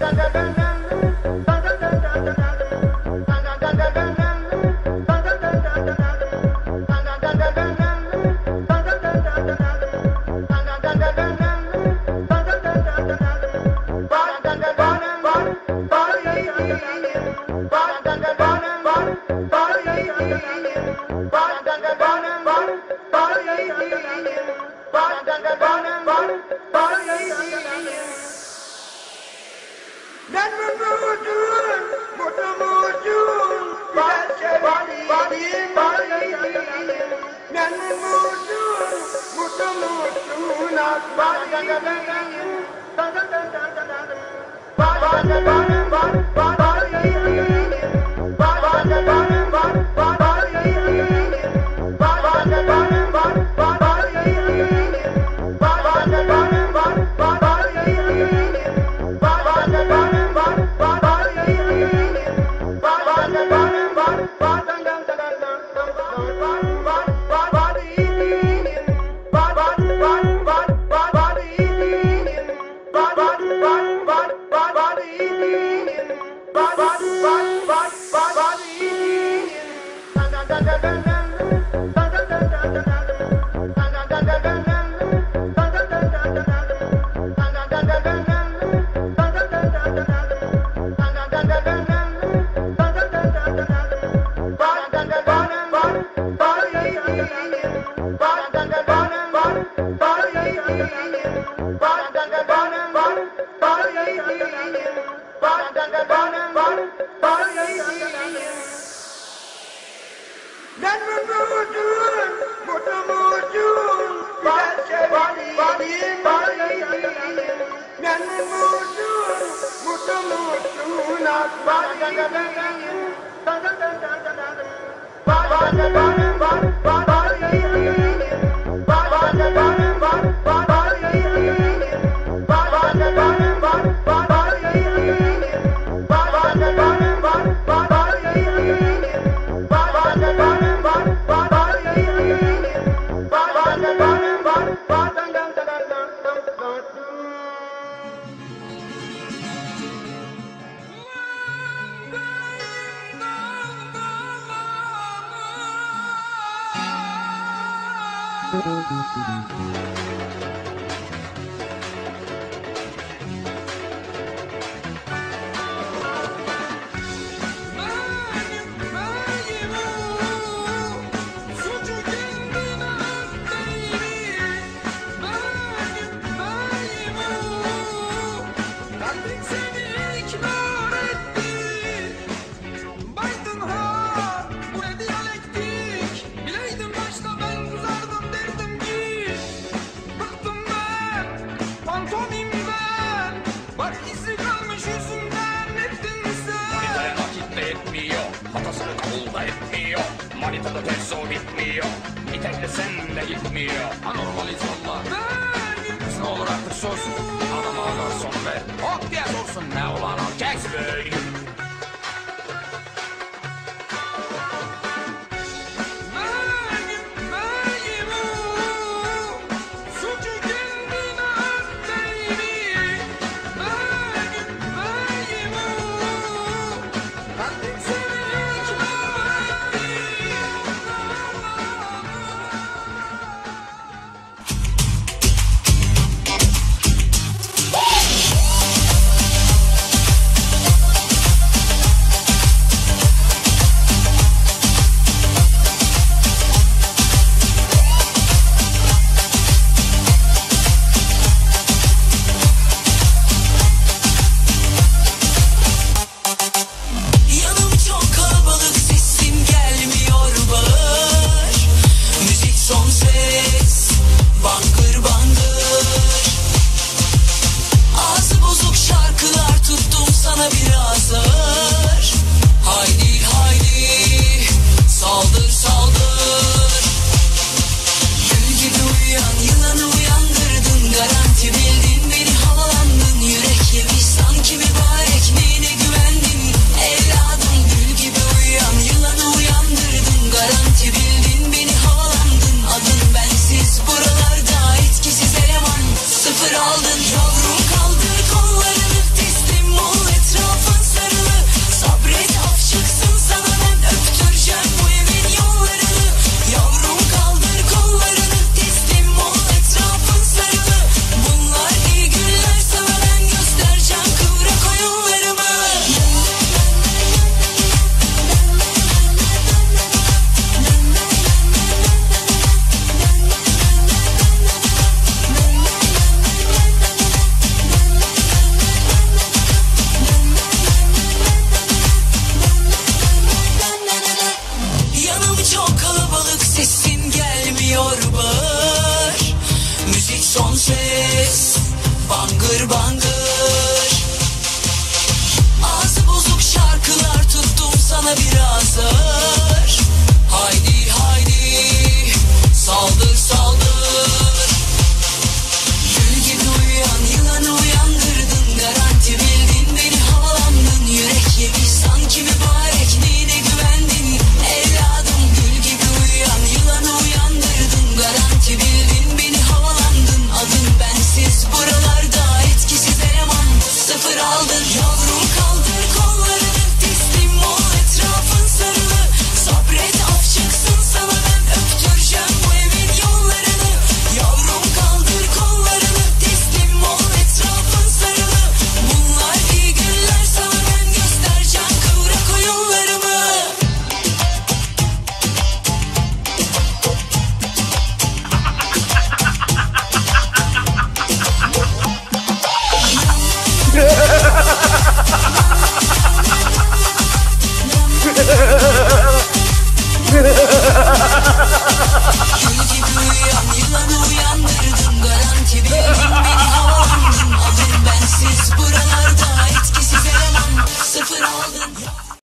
da da da Bye. Bye. Thank you. da etmiyor. Hatasını kabul da etmiyor. Manitada tesso bitmiyor. İteklesen de gitmiyor. Anormal insanlar Ne olur artık sus. Adam ağlar son ver. Hop diye sorsun ne olan erkek Pırpır aldım yavrum. bangır. Müzik son ses Bangır bangır. Ağzı bozuk şarkılar tuttum sana biraz ağır Haydi haydi saldır.